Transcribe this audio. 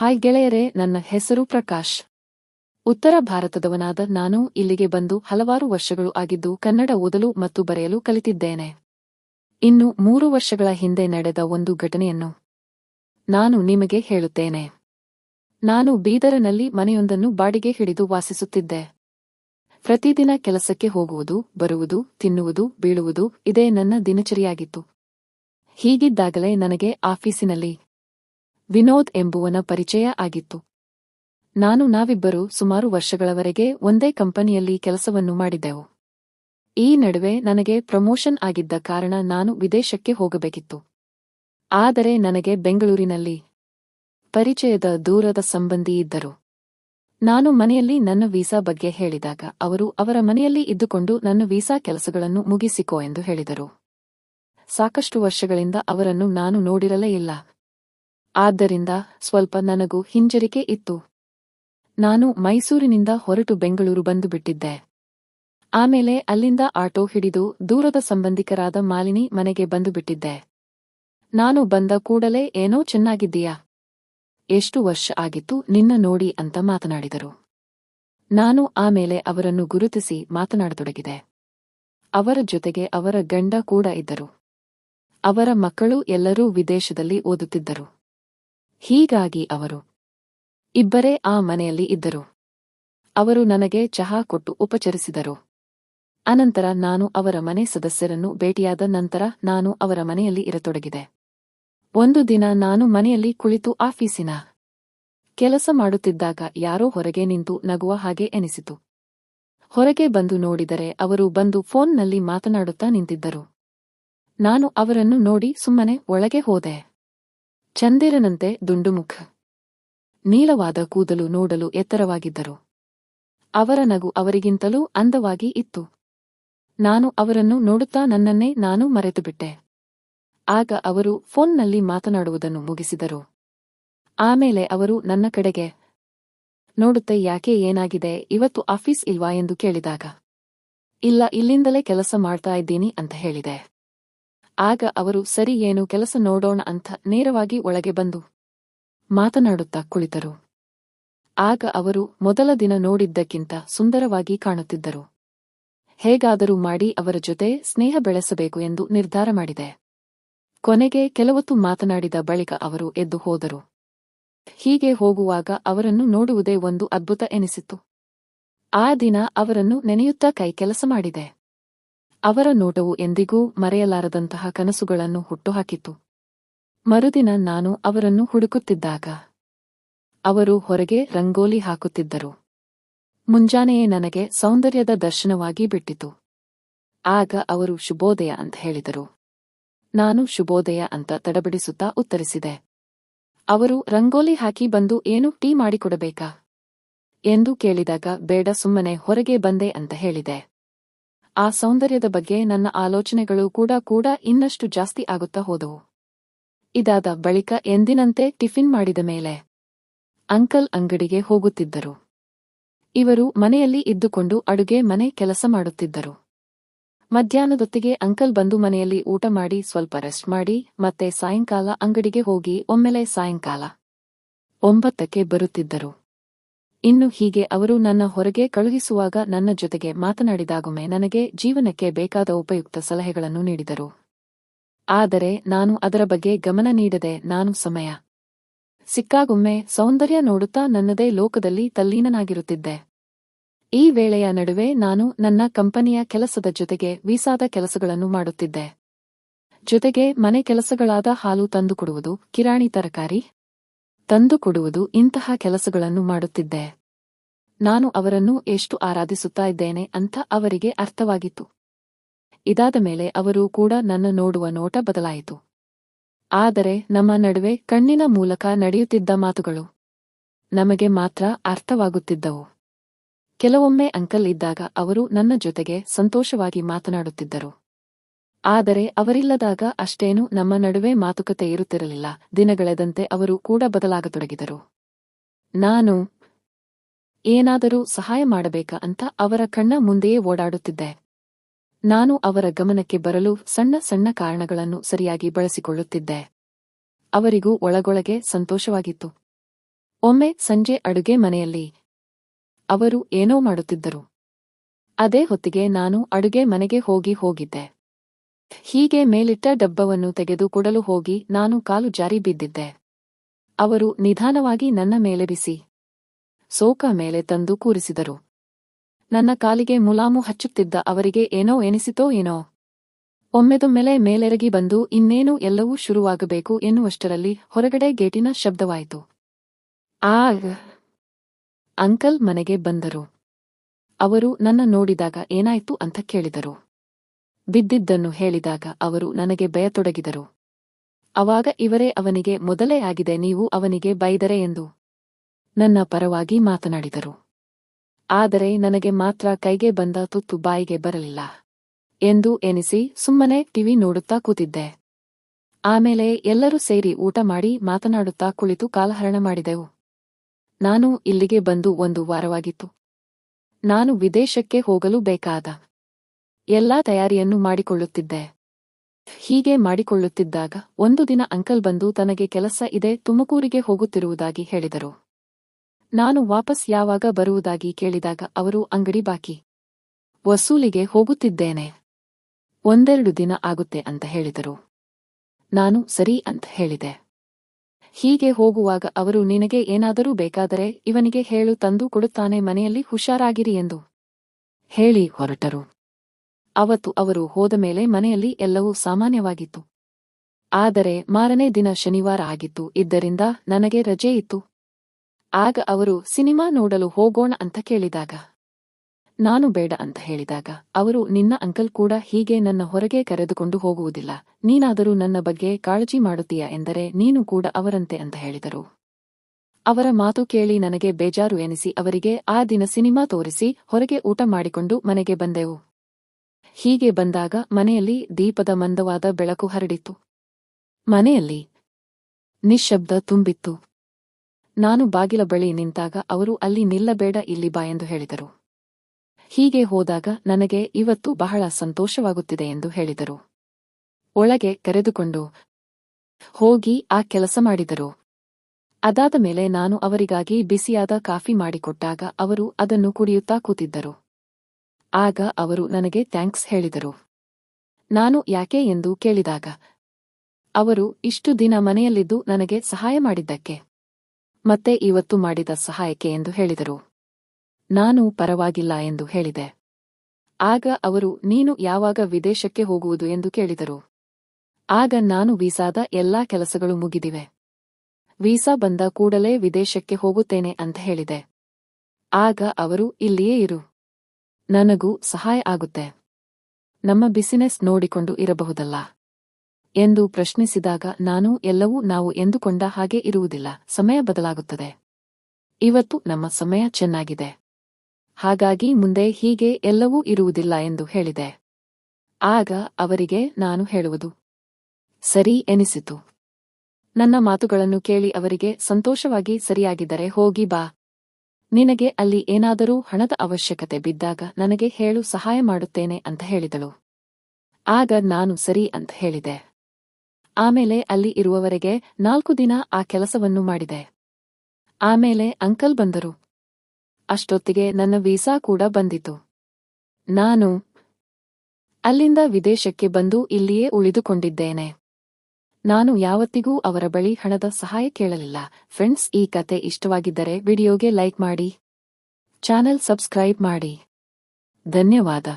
Hi ಗೆಳೆಯರೇ, ನನ್ನ ಹೆಸರು ಪ್ರಕಾಶ್. ಉತ್ತರ ಭಾರತದವನಾದ ನಾನು ಇಲ್ಲಿಗೆ ಬಂದು ಹಲವಾರು ವರ್ಷಗಳು ಆಗಿದ್ದು ಕನ್ನಡ ಓದಲು ಮತ್ತು ಬರೆಯಲು ಕಲಿತಿದ್ದೇನೆ. ಇನ್ನು ಮೂರು ವರ್ಷಗಳ ಹಿಂದೆ ನಡೆದ ಒಂದು ಘಟನೆಯನ್ನು ನಾನು ನಿಮಗೆ ಹೇಳುತ್ತೇನೆ. ನಾನು ಬೀದರನಲ್ಲಿ ಮನೆಯೊಂದನ್ನು ಬಾಡಿಗೆ ಹಿಡಿದು ವಾಸಿಸುತ್ತಿದ್ದೆ. ಪ್ರತಿದಿನ ಕೆಲಸಕ್ಕೆ ಹೋಗುವುದು, ಬರುವುದು, ತಿನ್ನುವುದು, ಬೀಳುವುದು ಇದೇ ನನ್ನ ದಿನಚರಿಯಾಗಿತ್ತು. ಹೀಗಿದ್ದಾಗಲೇ ನನಗೆ ಆಫೀಸಿನಲ್ಲಿ ವಿನೋದ್ ಎಂಬುವನ ಪರಿಚಯ ಆಗಿತ್ತು. ನಾನು ನಾವಿಬ್ಬರು ಸುಮಾರು ವರ್ಷಗಳವರೆಗೆ ಒಂದೇ ಕಂಪನಿಯಲ್ಲಿ ಕೆಲಸವನ್ನು ಮಾಡಿದ್ದೆವು ಈ ನಡುವೆ ನನಗೆ ಪ್ರಮೋಷನ್ ಆಗಿದ್ದ ಕಾರಣ ನಾನು ವಿದೇಶಕ್ಕೆ ಹೋಗಬೇಕಿತ್ತು. ಆದರೆ ನನಗೆ ಬೆಂಗಳೂರಿನಲ್ಲಿ ಪರಿಚಯದ ದೂರದ ಸಂಬಂಧಿ ಇದ್ದರು. ನಾನು ಮನೆಯಲ್ಲಿ ನನ್ನ ವೀಸಾ ಬಗ್ಗೆ ಹೇಳಿದಾಗ ಅವರು ಅವರ ಮನೆಯಲ್ಲಿ ಇದ್ದುಕೊಂಡು ನನ್ನ ವೀಸಾ ಕೆಲಸಗಳನ್ನು ಮುಗಿಸಿಕೋ ಎಂದು ಹೇಳಿದರು. ಸಾಕಷ್ಟು ವರ್ಷಗಳಿಂದ ಅವರನ್ನು ನಾನು ನೋಡಿರಲೇ ಇಲ್ಲ. ಆದ್ದರಿಂದ ಸ್ವಲ್ಪ ನನಗೂ ಹಿಂಜರಿಕೆ ಇತ್ತು. ನಾನು ಮೈಸೂರಿನಿಂದ ಹೊರಟು ಬೆಂಗಳೂರು ಬಂದುಬಿಟ್ಟಿದ್ದೆ. ಆಮೇಲೆ ಅಲ್ಲಿಂದ ಆಟೋ ಹಿಡಿದು ದೂರದ ಸಂಬಂಧಿಕರಾದ ಮಾಲಿನಿ ಮನೆಗೆ ಬಂದುಬಿಟ್ಟಿದ್ದೆ. ನಾನು ಬಂದ ಕೂಡಲೇ ಏನೋ ಚೆನ್ನಾಗಿದ್ದೀಯಾ? ಎಷ್ಟು ವರ್ಷ ಆಗಿತ್ತು ನಿನ್ನ ನೋಡಿ ಅಂತ ಮಾತನಾಡಿದರು. ನಾನು ಆಮೇಲೆ ಅವರನ್ನು ಗುರುತಿಸಿ ಮಾತನಾಡತೊಡಗಿದೆ. ಅವರ ಜೊತೆಗೆ ಅವರ ಗಂಡ ಕೂಡ ಇದ್ದರು. ಅವರ ಮಕ್ಕಳು ಎಲ್ಲರೂ ವಿದೇಶದಲ್ಲಿ ಓದುತ್ತಿದ್ದರು. ಹೀಗಾಗಿ ಅವರು, ಇಬ್ಬರೇ ಆ ಮನೆಯಲ್ಲಿ ಇದ್ದರು. ಅವರು ನನಗೆ ಚಹಾ ಕೊಟ್ಟು ಉಪಚರಿಸಿದರು. ಅನಂತರ ನಾನು ಅವರ ಮನೆ ಸದಸ್ಯರನ್ನು ಭೇಟಿಯಾದ ನಂತರ ನಾನು ಅವರ ಮನೆಯಲ್ಲಿ ಇರತೊಡಗಿದೆ. ಒಂದು ದಿನ ನಾನು ಮನೆಯಲ್ಲಿ ಕುಳಿತು ಆಫೀಸಿನ ಕೆಲಸ ಮಾಡುತ್ತಿದ್ದಾಗ ಯಾರೋ ಹೊರಗೆ ನಿಂತು ನಗುವ ಹಾಗೆ ಎನಿಸಿತು. ಹೊರಗೆ ಬಂದು ನೋಡಿದರೆ ಅವರು ಬಂದು ಫೋನ್ನಲ್ಲಿ ಮಾತನಾಡುತ್ತಾ ನಿಂತಿದ್ದರು. ನಾನು ಅವರನ್ನು ನೋಡಿ ಸುಮ್ಮನೆ ಒಳಗೆ ಹೋದೆ. ಚಂದಿರನಂತೆ ದುಂಡುಮುಖ. ನೀಳವಾದ ಕೂದಲು ನೋಡಲು ಎತ್ತರವಾಗಿದ್ದರು. ಅವರ ನಗು ಅವರಿಗಿಂತಲೂ ಅಂದವಾಗಿ ಇತ್ತು. ನಾನು ಅವರನ್ನು ನೋಡುತ್ತಾ ನನ್ನನ್ನೇ ನಾನು ಮರೆತುಬಿಟ್ಟೆ. ಆಗ ಅವರು ಫೋನ್ನಲ್ಲಿ ಮಾತನಾಡುವುದನ್ನು ಮುಗಿಸಿದರು. ಆಮೇಲೆ ಅವರು ನನ್ನ ಕಡೆಗೆ, ನೋಡುತ್ತೆ ಯಾಕೆ ಏನಾಗಿದೆ, ಇವತ್ತು ಆಫೀಸ್ ಇಲ್ವಾ ಎಂದು ಕೇಳಿದಾಗ, ಇಲ್ಲ, ಇಲ್ಲಿಂದಲೇ ಕೆಲಸ ಮಾಡ್ತಾ ಇದ್ದೀನಿ ಅಂತ ಹೇಳಿದೆ. ಆಗ ಅವರು, ಸರಿ, ಏನು ಕೆಲಸ ನೋಡೋಣ ಅಂತ ನೇರವಾಗಿ ಒಳಗೆ ಬಂದು ಮಾತನಾಡುತ್ತಾ ಕುಳಿತರು. ಆಗ ಅವರು ಮೊದಲ ದಿನ ನೋಡಿದ್ದಕ್ಕಿಂತ ಸುಂದರವಾಗಿ ಕಾಣುತ್ತಿದ್ದರು. ಹೇಗಾದರೂ ಮಾಡಿ ಅವರ ಜೊತೆ ಸ್ನೇಹ ಬೆಳೆಸಬೇಕು ಎಂದು ನಿರ್ಧಾರ ಮಾಡಿದೆ. ಕೊನೆಗೆ ಕೆಲವೊತ್ತು ಮಾತನಾಡಿದ ಬಳಿಕ ಅವರು ಎದ್ದು ಹೋದರು. ಹೀಗೆ ಹೋಗುವಾಗ ಅವರನ್ನು ನೋಡುವುದೇ ಒಂದು ಅದ್ಭುತ ಎನಿಸಿತು ಆ ದಿನ ಅವರನ್ನು ನೆನೆಯುತ್ತಾ ಕೈ ಕೆಲಸ ಮಾಡಿದೆ. ಅವರ ನೋಟವು ಎಂದಿಗೂ ಮರೆಯಲಾರದಂತಹ ಕನಸುಗಳನ್ನು ಹುಟ್ಟುಹಾಕಿತು. ಮರುದಿನ ನಾನು ಅವರನ್ನು ಹುಡುಕುತ್ತಿದ್ದಾಗ ಅವರು ಹೊರಗೆ ರಂಗೋಲಿ ಹಾಕುತ್ತಿದ್ದರು. ಮುಂಜಾನೆಯೇ ನನಗೆ ಸೌಂದರ್ಯದ ದರ್ಶನವಾಗಿ ಬಿಟ್ಟಿತು. ಆಗ ಅವರು, ಶುಭೋದಯ ಅಂತ ಹೇಳಿದರು. ನಾನು, ಶುಭೋದಯ ಅಂತ ತಡಬಡಿಸುತ್ತಾ ಉತ್ತರಿಸಿದೆ. ಅವರು, ರಂಗೋಲಿ ಹಾಕಿ ಬಂದು ಏನು ಟೀ ಮಾಡಿಕೊಡಬೇಕಾ? ಎಂದು ಕೇಳಿದಾಗ, ಬೇಡ, ಸುಮ್ಮನೆ ಹೊರಗೆ ಬಂದೆ ಅಂತ ಹೇಳಿದೆ. ಆ ಸೌಂದರ್ಯದ ಬಗ್ಗೆ ನನ್ನ ಆಲೋಚನೆಗಳು ಕೂಡ ಕೂಡ ಇನ್ನಷ್ಟು ಜಾಸ್ತಿ ಆಗುತ್ತಾ ಹೋದವು. ಇದಾದ ಬಳಿಕ ಎಂದಿನಂತೆ ಟಿಫಿನ್ ಮಾಡಿದ ಮೇಲೆ ಅಂಕಲ್ ಅಂಗಡಿಗೆ ಹೋಗುತ್ತಿದ್ದರು. ಇವರು ಮನೆಯಲ್ಲಿ ಇದ್ದುಕೊಂಡು ಅಡುಗೆ ಮನೆ ಕೆಲಸ ಮಾಡುತ್ತಿದ್ದರು. ಮಧ್ಯಾಹ್ನದೊತ್ತಿಗೆ ಅಂಕಲ್ ಬಂದು ಮನೆಯಲ್ಲಿ ಊಟ ಮಾಡಿ ಸ್ವಲ್ಪ ರೆಸ್ಟ್ ಮಾಡಿ ಮತ್ತೆ ಸಾಯಂಕಾಲ ಅಂಗಡಿಗೆ ಹೋಗಿ ಒಮ್ಮೆಲೆ ಸಾಯಂಕಾಲ ಒಂಬತ್ತಕ್ಕೆ ಬರುತ್ತಿದ್ದರು. ಇನ್ನು ಹೀಗೆ ಅವರು ನನ್ನ ಹೊರಗೆ ಕಳುಹಿಸುವಾಗ ನನ್ನ ಜೊತೆಗೆ ಮಾತನಾಡಿದಾಗೊಮ್ಮೆ ನನಗೆ ಜೀವನಕ್ಕೆ ಬೇಕಾದ ಉಪಯುಕ್ತ ಸಲಹೆಗಳನ್ನು ನೀಡಿದರು. ಆದರೆ ನಾನು ಅದರ ಬಗ್ಗೆ ಗಮನ ನೀಡದೆ ನಾನು ಸಮಯ ಸಿಕ್ಕಾಗೊಮ್ಮೆ ಸೌಂದರ್ಯ ನೋಡುತ್ತಾ ನನ್ನದೇ ಲೋಕದಲ್ಲಿ ತಲ್ಲೀನನಾಗಿರುತ್ತಿದ್ದೆ. ಈ ವೇಳೆಯ ನಡುವೆ ನಾನು ನನ್ನ ಕಂಪನಿಯ ಕೆಲಸದ ಜೊತೆಗೆ ವೀಸಾದ ಕೆಲಸಗಳನ್ನು ಮಾಡುತ್ತಿದ್ದೆ. ಜೊತೆಗೆ ಮನೆ ಕೆಲಸಗಳಾದ ಹಾಲು ತಂದುಕೊಡುವುದು, ಕಿರಾಣಿ ತರಕಾರಿ ತಂದುಕೊಡುವುದು ಇಂತಹ ಕೆಲಸಗಳನ್ನು ಮಾಡುತ್ತಿದ್ದೆ. ನಾನು ಅವರನ್ನು ಎಷ್ಟು ಆರಾಧಿಸುತ್ತಾ ಇದ್ದೇನೆ ಅಂತ ಅವರಿಗೆ ಅರ್ಥವಾಗಿತ್ತು. ಇದಾದ ಮೇಲೆ ಅವರು ಕೂಡ ನನ್ನ ನೋಡುವ ನೋಟ ಬದಲಾಯಿತು. ಆದರೆ ನಮ್ಮ ನಡುವೆ ಕಣ್ಣಿನ ಮೂಲಕ ನಡೆಯುತ್ತಿದ್ದ ಮಾತುಗಳು ನಮಗೆ ಮಾತ್ರ ಅರ್ಥವಾಗುತ್ತಿದ್ದವು. ಕೆಲವೊಮ್ಮೆ ಅಂಕಲ್ ಇದ್ದಾಗ ಅವರು ನನ್ನ ಜೊತೆಗೆ ಸಂತೋಷವಾಗಿ ಮಾತನಾಡುತ್ತಿದ್ದರು. ಆದರೆ ಅವರಿಲ್ಲದಾಗ ಅಷ್ಟೇನು ನಮ್ಮ ನಡುವೆ ಮಾತುಕತೆ ಇರುತ್ತಿರಲಿಲ್ಲ. ದಿನಗಳೆದಂತೆ ಅವರು ಕೂಡ ಬದಲಾಗತೊಡಗಿದರು. ನಾನು ಏನಾದರೂ ಸಹಾಯ ಮಾಡಬೇಕಾ ಅಂತ ಅವರ ಕಣ್ಣ ಮುಂದೆಯೇ ಓಡಾಡುತ್ತಿದ್ದೆ. ನಾನು ಅವರ ಗಮನಕ್ಕೆ ಬರಲು ಸಣ್ಣ ಸಣ್ಣ ಕಾರಣಗಳನ್ನು ಸರಿಯಾಗಿ ಬಳಸಿಕೊಳ್ಳುತ್ತಿದ್ದೆ. ಅವರಿಗೂ ಒಳಗೊಳಗೆ ಸಂತೋಷವಾಗಿತ್ತು. ಒಮ್ಮೆ ಸಂಜೆ ಅಡುಗೆ ಮನೆಯಲ್ಲಿ ಅವರು ಏನೋ ಮಾಡುತ್ತಿದ್ದರು. ಅದೇ ಹೊತ್ತಿಗೆ ನಾನು ಅಡುಗೆ ಮನೆಗೆ ಹೋಗಿ ಹೋಗಿದ್ದೆ. ಹೀಗೆ ಮೇಲಿಟ್ಟ ಡಬ್ಬವನ್ನು ತೆಗೆದು ಕೊಡಲು ಹೋಗಿ ನಾನು ಕಾಲು ಜಾರಿ ಬಿದ್ದಿದ್ದೆ. ಅವರು ನಿಧಾನವಾಗಿ ನನ್ನ ಮೇಲೆ ಬಿಸಿ, ಸೋಕ ಮೇಲೆ ತಂದು ಕೂರಿಸಿದರು. ನನ್ನ ಕಾಲಿಗೆ ಮುಲಾಮು ಹಚ್ಚುತ್ತಿದ್ದ ಅವರಿಗೆ ಏನೋ ಎನಿಸಿತೋ ಏನೋ. ಒಮ್ಮೆದೊಮ್ಮೆಲೆ ಮೇಲೆರಗಿ ಬಂದು ಇನ್ನೇನು ಎಲ್ಲವೂ ಶುರುವಾಗಬೇಕು ಎನ್ನುವಷ್ಟರಲ್ಲಿ ಹೊರಗಡೆ ಗೇಟಿನ ಶಬ್ದವಾಯಿತು. ಆಗ! ಅಂಕಲ್ ಮನೆಗೆ ಬಂದರು. ಅವರು ನನ್ನ ನೋಡಿದಾಗ ಏನಾಯ್ತು ಅಂತ ಕೇಳಿದರು. ಬಿದ್ದಿದ್ದನ್ನು ಹೇಳಿದಾಗ ಅವರು ನನಗೆ ಭಯತೊಡಗಿದರು. ಅವಾಗ ಇವರೇ ಅವನಿಗೆ, ಮೊದಲೇ ಆಗಿದೆ, ನೀವು ಅವನಿಗೆ ಬೈದರೆ ಎಂದು? ನನ್ನ ಪರವಾಗಿ ಮಾತನಾಡಿದರು. ಆದರೆ ನನಗೆ ಮಾತ್ರ ಕೈಗೆ ಬಂದ ತುತ್ತು ಬಾಯಿಗೆ ಬರಲಿಲ್ಲ ಎಂದು ಎನಿಸಿ ಸುಮ್ಮನೆ ಟಿವಿ ನೋಡುತ್ತಾ ಕೂತಿದ್ದೆ. ಆಮೇಲೆ ಎಲ್ಲರೂ ಸೇರಿ ಊಟ ಮಾಡಿ ಮಾತನಾಡುತ್ತಾ ಕುಳಿತು ಕಾಲಹರಣ ಮಾಡಿದೆವು. ನಾನು ಇಲ್ಲಿಗೆ ಬಂದು ಒಂದು ವಾರವಾಗಿತ್ತು. ನಾನು ವಿದೇಶಕ್ಕೆ ಹೋಗಲು ಬೇಕಾದ ಎಲ್ಲಾ ತಯಾರಿಯನ್ನು ಮಾಡಿಕೊಳ್ಳುತ್ತಿದ್ದೆ. ಹೀಗೆ ಮಾಡಿಕೊಳ್ಳುತ್ತಿದ್ದಾಗ ಒಂದು ದಿನ ಅಂಕಲ್ ಬಂದು ತನಗೆ ಕೆಲಸ ಇದೆ, ತುಮಕೂರಿಗೆ ಹೋಗುತ್ತಿರುವುದಾಗಿ ಹೇಳಿದರು. ನಾನು ವಾಪಸ್ ಯಾವಾಗ ಬರುವುದಾಗಿ ಕೇಳಿದಾಗ ಅವರು, ಅಂಗಡಿ ಬಾಕಿ. ವಸೂಲಿಗೆ ಹೋಗುತ್ತಿದ್ದೇನೆ. ಒಂದೆರಡು ದಿನ ಆಗುತ್ತೆ ಅಂತ ಹೇಳಿದರು. ನಾನು ಸರಿ ಅಂತ ಹೇಳಿದೆ. ಹೀಗೆ ಹೋಗುವಾಗ ಅವರು, ನಿನಗೆ ಏನಾದರೂ ಬೇಕಾದರೆ ಇವನಿಗೆ ಹೇಳು, ತಂದು ಕೊಡುತ್ತಾನೆ, ಮನೆಯಲ್ಲಿ ಹುಷಾರಾಗಿರಿ ಎಂದು ಹೇಳಿ ಹೊರಟರು. ಅವತ್ತು ಅವರು ಹೋದ ಮೇಲೆ ಮನೆಯಲ್ಲಿ ಎಲ್ಲವೂ ಸಾಮಾನ್ಯವಾಗಿತ್ತು. ಆದರೆ ಮಾರನೇ ದಿನ ಶನಿವಾರ ಆಗಿತ್ತು, ಇದ್ದರಿಂದ ನನಗೆ ರಜೆ ಇತ್ತು. ಆಗ ಅವರು, ಸಿನಿಮಾ ನೋಡಲು ಹೋಗೋಣ ಅಂತ ಕೇಳಿದಾಗ, ನಾನು ಬೇಡ ಅಂತ ಹೇಳಿದಾಗ, ಅವರು, ನಿನ್ನ ಅಂಕಲ್ ಕೂಡ ಹೀಗೆ ನನ್ನ ಹೊರಗೆ ಕರೆದುಕೊಂಡು ಹೋಗುವುದಿಲ್ಲ, ನೀನಾದರೂ ನನ್ನ ಬಗ್ಗೆ ಕಾಳಜಿ ಮಾಡುತ್ತೀಯ ಎಂದರೆ ನೀನು ಕೂಡ ಅವರಂತೆ ಅಂತ ಹೇಳಿದರು. ಅವರ ಮಾತು ಕೇಳಿ ನನಗೆ ಬೇಜಾರು ಎನಿಸಿ ಅವರಿಗೆ, ಆ ದಿನ ಸಿನಿಮಾ ತೋರಿಸಿ, ಹೊರಗೆ ಊಟ ಮಾಡಿಕೊಂಡು ಮನೆಗೆ ಬಂದೆವು. ಹೀಗೆ ಬಂದಾಗ ಮನೆಯಲ್ಲಿ ದೀಪದ ಮಂದವಾದ ಬೆಳಕು ಹರಡಿತು. ಮನೆಯಲ್ಲಿ ನಿಶ್ಶಬ್ದ ತುಂಬಿತ್ತು. ನಾನು ಬಾಗಿಲ ಬಳಿ ನಿಂತಾಗ ಅವರು ಅಲ್ಲಿ ನಿಲ್ಲಬೇಡ ಇಲ್ಲಿ ಬಾ ಎಂದು ಹೇಳಿದರು. ಹೀಗೆ ಹೋದಾಗ ನನಗೆ ಇವತ್ತು ಬಹಳ ಸಂತೋಷವಾಗುತ್ತಿದೆ ಎಂದು ಹೇಳಿದರು. ಒಳಗೆ ಕರೆದುಕೊಂಡು ಹೋಗಿ ಆ ಕೆಲಸ ಮಾಡಿದರು. ಅದಾದ ಮೇಲೆ ನಾನು ಅವರಿಗಾಗಿ ಬಿಸಿಯಾದ ಕಾಫಿ ಮಾಡಿಕೊಟ್ಟಾಗ ಅವರು ಅದನ್ನು ಕುಡಿಯುತ್ತಾ ಕೂತಿದ್ದರು. ಆಗ ಅವರು ನನಗೆ ಥ್ಯಾಂಕ್ಸ್ ಹೇಳಿದರು. ನಾನು ಯಾಕೆ ಎಂದು ಕೇಳಿದಾಗ, ಅವರು ಇಷ್ಟು ದಿನ ಮನೆಯಲ್ಲಿದ್ದು ನನಗೆ ಸಹಾಯ ಮಾಡಿದ್ದಕ್ಕೆ, ಮತ್ತೆ ಇವತ್ತು ಮಾಡಿದ ಸಹಾಯಕ್ಕೆ ಎಂದು ಹೇಳಿದರು. ನಾನು ಪರವಾಗಿಲ್ಲ ಎಂದು ಹೇಳಿದೆ. ಆಗ ಅವರು, ನೀನು ಯಾವಾಗ ವಿದೇಶಕ್ಕೆ ಹೋಗುವುದು ಎಂದು ಕೇಳಿದರು. ಆಗ ನಾನು ವೀಸಾದ ಎಲ್ಲಾ ಕೆಲಸಗಳು ಮುಗಿದಿವೆ. ವೀಸಾ ಬಂದ ಕೂಡಲೇ ವಿದೇಶಕ್ಕೆ ಹೋಗುತ್ತೇನೆ ಅಂತ ಹೇಳಿದೆ. ಆಗ ಅವರು, ಇಲ್ಲಿಯೇ ಇರು. ನನಗೂ ಸಹಾಯ ಆಗುತ್ತೆ. ನಮ್ಮ ಬಿಸಿನೆಸ್ ನೋಡಿಕೊಂಡು ಇರಬಹುದಲ್ಲ? ಎಂದು ಪ್ರಶ್ನಿಸಿದಾಗ ನಾನು ಎಲ್ಲವೂ ನಾವು ಎಂದುಕೊಂಡ ಹಾಗೆ ಇರುವುದಿಲ್ಲ. ಸಮಯ ಬದಲಾಗುತ್ತದೆ. ಇವತ್ತು ನಮ್ಮ ಸಮಯ ಚೆನ್ನಾಗಿದೆ. ಹಾಗಾಗಿ ಮುಂದೆ ಹೀಗೆ ಎಲ್ಲವೂ ಇರುವುದಿಲ್ಲ ಎಂದು ಹೇಳಿದೆ. ಆಗ ಅವರಿಗೆ ನಾನು ಹೇಳುವುದು, ಸರಿ ಎನಿಸಿತು. ನನ್ನ ಮಾತುಗಳನ್ನು ಕೇಳಿ ಅವರಿಗೆ ಸಂತೋಷವಾಗಿ ಸರಿಯಾಗಿದ್ದರೆ ಹೋಗಿ ಬಾ. ನಿನಗೆ ಅಲ್ಲಿ ಏನಾದರೂ ಹಣದ ಅವಶ್ಯಕತೆ ಬಿದ್ದಾಗ ನನಗೆ ಹೇಳು, ಸಹಾಯ ಮಾಡುತ್ತೇನೆ ಅಂತ ಹೇಳಿದಳು. ಆಗ ನಾನು ಸರಿ ಅಂತ ಹೇಳಿದೆ. ಆಮೇಲೆ ಅಲ್ಲಿ ಇರುವವರೆಗೆ ನಾಲ್ಕು ದಿನ ಆ ಕೆಲಸವನ್ನು ಮಾಡಿದೆ. ಆಮೇಲೆ ಅಂಕಲ್ ಬಂದರು. ಅಷ್ಟೊತ್ತಿಗೆ ನನ್ನ ವೀಸಾ ಕೂಡ ಬಂದಿತು. ನಾನು ಅಲ್ಲಿಂದ ವಿದೇಶಕ್ಕೆ ಬಂದು ಇಲ್ಲಿಯೇ ಉಳಿದುಕೊಂಡಿದ್ದೇನೆ. ನಾನು ಯಾವತ್ತಿಗೂ ಅವರ ಬಳಿ ಹಣದ ಸಹಾಯ ಕೇಳಲಿಲ್ಲ. ಫ್ರೆಂಡ್ಸ್, ಈ ಕತೆ ಇಷ್ಟವಾಗಿದ್ದರೆ ವಿಡಿಯೋಗೆ ಲೈಕ್ ಮಾಡಿ. ಚಾನೆಲ್ ಸಬ್ಸ್ಕ್ರೈಬ್ ಮಾಡಿ. ಧನ್ಯವಾದ.